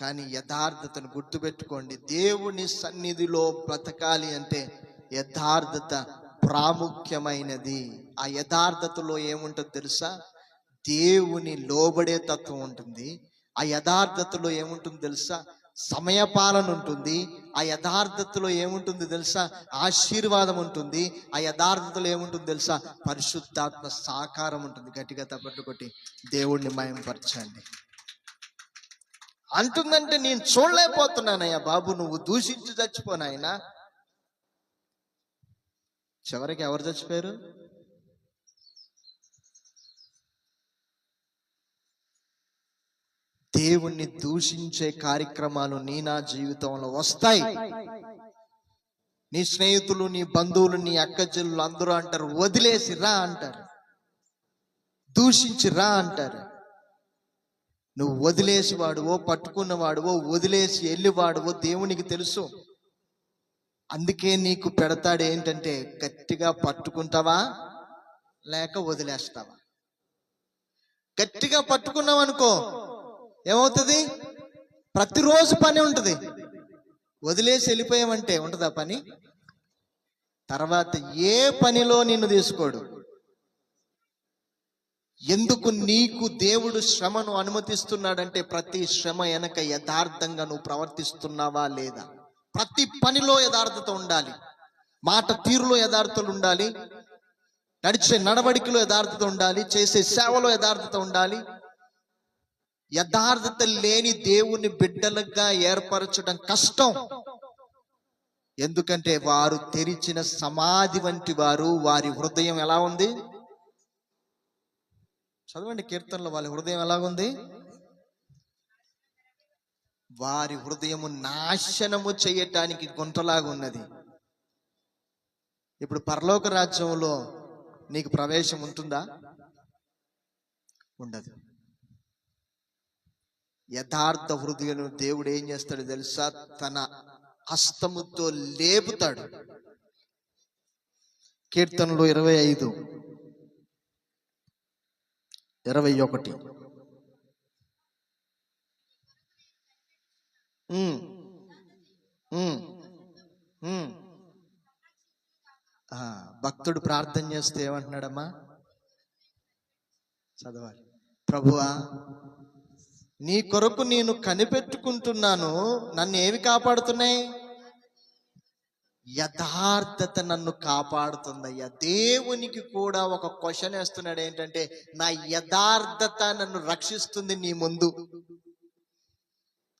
కానీ యథార్థతను గుర్తుపెట్టుకోండి. దేవుని సన్నిధిలో బ్రతకాలి అంటే యథార్థత ప్రాముఖ్యమైనది. ఆ యథార్థతలో ఏముంటుంది తెలుసా? దేవుని లోబడే తత్వం ఉంటుంది. ఆ యథార్థతలో ఏముంటుంది తెలుసా? సమయపాలన ఉంటుంది. ఆ యథార్థతలో ఏముంటుంది తెలుసా? ఆశీర్వాదం ఉంటుంది. ఆ యథార్థతలో ఏముంటుంది తెలుసా? పరిశుద్ధాత్మ సాకారం ఉంటుంది. గట్టిగా తప్పట్టుకొట్టి దేవుణ్ణి మయంపరచండి. అంటుందంటే నేను చూడలేకపోతున్నానయ్యా బాబు నువ్వు దూషించి చచ్చిపోనాయనా చివరికి ఎవరు చచ్చిపోయారు? దేవుణ్ణి దూషించే కార్యక్రమాలు నీ నా జీవితంలో వస్తాయి. నీ స్నేహితులు నీ బంధువులు నీ అక్క అందరూ అంటారు వదిలేసి రా అంటారు. దూషించి రా అంటారు. నువ్వు వదిలేసి వాడువో పట్టుకున్న వాడువో వదిలేసి వెళ్ళి వాడువో దేవునికి తెలుసు. అందుకే నీకు పెడతాడు ఏంటంటే గట్టిగా పట్టుకుంటావా లేక వదిలేస్తావా? గట్టిగా పట్టుకున్నావు అనుకో ఏమవుతుంది? ప్రతిరోజు పని ఉంటుంది. వదిలేసి వెళ్ళిపోయామంటే ఉంటుందా పని? తర్వాత ఏ పనిలో నిన్ను తీసుకోడు? ఎందుకు నీకు దేవుడు శ్రమను అనుమతిస్తున్నాడంటే ప్రతి శ్రమ వెనక యథార్థంగా నువ్వు ప్రవర్తిస్తున్నావా లేదా? ప్రతి పనిలో యథార్థత ఉండాలి. మాట తీరులో యథార్థతలు ఉండాలి. నడిచే నడవడికలో యథార్థత ఉండాలి. చేసే సేవలో యథార్థత ఉండాలి. యథార్థత లేని దేవుని బిడ్డలుగా ఏర్పరచడం కష్టం. ఎందుకంటే వారు తెరిచిన సమాధి వంటి వారు వారి హృదయం ఎలా ఉంది? చదవండి కీర్తనలో వాళ్ళ హృదయం ఎలాగుంది? వారి హృదయము నాశనము చేయటానికి గుంటలాగా ఉన్నది ఇప్పుడు పరలోక రాజ్యంలో నీకు ప్రవేశం ఉంటుందా? ఉండదు. యథార్థ హృదయం దేవుడు ఏం చేస్తాడు తెలుసా? తన హస్తముతో లేపుతాడు. కీర్తనలు ఇరవై ఐదు. ఇరవై ఒకటి. భక్తుడు ప్రార్థన చేస్తే ఏమంటున్నాడమ్మా? చదవాలి. ప్రభువా నీ కొరకు నేను కనిపెట్టుకుంటున్నాను నన్ను ఏవి కాపాడుతున్నాయి? యథార్థత నన్ను కాపాడుతుందయ్యా. దేవునికి కూడా ఒక క్వశ్చన్ వేస్తున్నాడు ఏంటంటే నా యథార్థత నన్ను రక్షిస్తుంది నీ ముందు.